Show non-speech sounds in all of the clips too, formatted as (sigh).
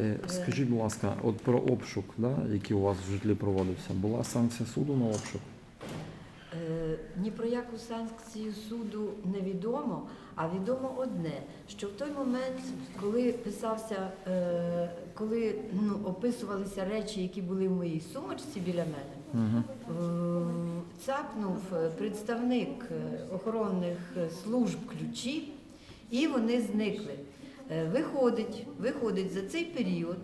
Е, Скажіть, будь ласка, от про обшук, да, який у вас в житлі проводився, була санкція суду на обшук? Е, Ні про яку санкцію суду невідомо, а відомо одне, що в той момент, коли писався, е, коли ну, описувалися речі, які були в моїй сумочці біля мене, Угу. цапнув представник охоронних служб ключі, і вони зникли. Е, Виходить, виходить за цей період,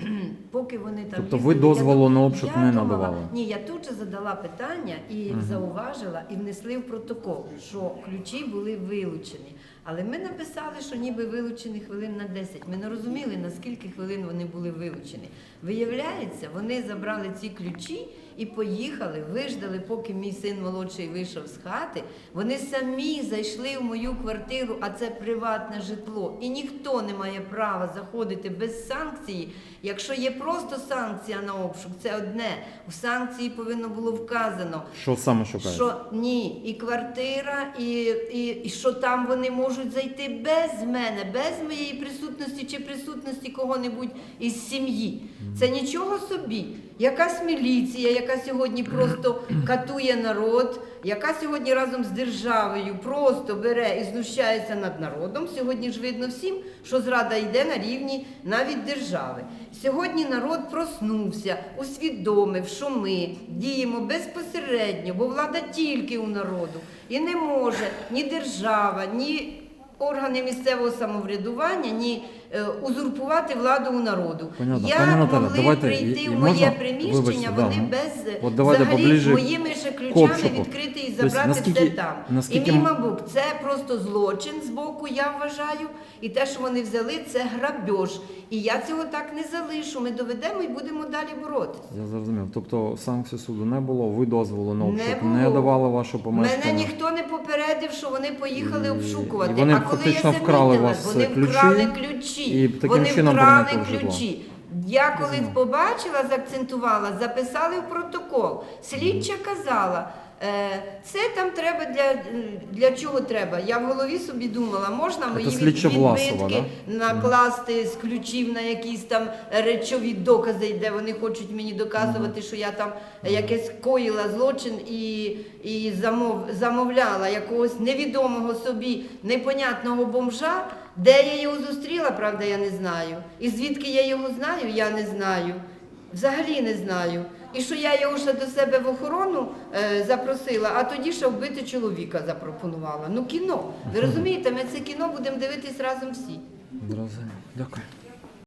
(clears throat) поки вони там Тобто ви їздили, дозволу я- на обшук я не думала- надавали? Ні, я тут же задала питання і зауважила, і внесли в протокол, що ключі були вилучені. Але ми написали, що ніби вилучені хвилин на 10. Ми не розуміли, наскільки хвилин вони були вилучені. Виявляється, вони забрали ці ключі і поїхали, виждали, поки мій син молодший вийшов з хати. Вони самі зайшли в мою квартиру, а це приватне житло. І ніхто не має права заходити без санкції. Якщо є просто санкція на обшук, це одне. У санкції повинно було вказано, Що саме шукаєте? що ні, і квартира, і, і, і що там вони можуть зайти без мене, без моєї присутності чи присутності кого-небудь із сім'ї. Це нічого собі. Якась міліція, яка сьогодні просто катує народ, яка сьогодні разом з державою просто бере і знущається над народом. Сьогодні ж видно всім, що зрада йде на рівні навіть держави. Сьогодні народ проснувся, усвідомив, що ми діємо безпосередньо, бо влада тільки у народу. І не може ні держава, ні органи місцевого самоврядування, ні е, узурпувати владу у народу. Понятно. Як Пані Наталя, могли давайте, прийти і- в моє можна? приміщення, Вибачте, да, вони ну. без От давайте взагалі поближе моїми к ключами відкрити і Тобто, забрати наскільки- все там. наскільки І мій м- мабук, це просто злочин з боку, я вважаю. І те, що вони взяли, це грабеж. І я цього так не залишу. Ми доведемо і будемо далі боротися. Я зрозумів. Тобто санкції суду не було, ви дозволу на Не обшук було. не давали ваше помешкання. Мене ніхто не попередив, що вони поїхали І- обшукувати. і вони а коли фактично я вкрали замітила, вас вони ключі, вкрали ключі. і таким вони чином вкрали проникли в житло. ключі. Я коли побачила, заакцентувала, записали в протокол. Слідча казала. Е, Це там треба для, для чого треба. Я в голові собі думала, можна мої відбитки накласти з ключів на якісь там речові докази, де вони хочуть мені доказувати, що я там якесь коїла злочин і, і замов, замовляла якогось невідомого собі непонятного бомжа. Де я його зустріла, правда, я не знаю. І звідки я його знаю, я не знаю. Взагалі не знаю. І що я його ще до себе в охорону е, запросила, а тоді ще вбити чоловіка запропонувала. Ну кіно. Ви (laughs) розумієте, ми це кіно будемо дивитись разом всі. Дякую.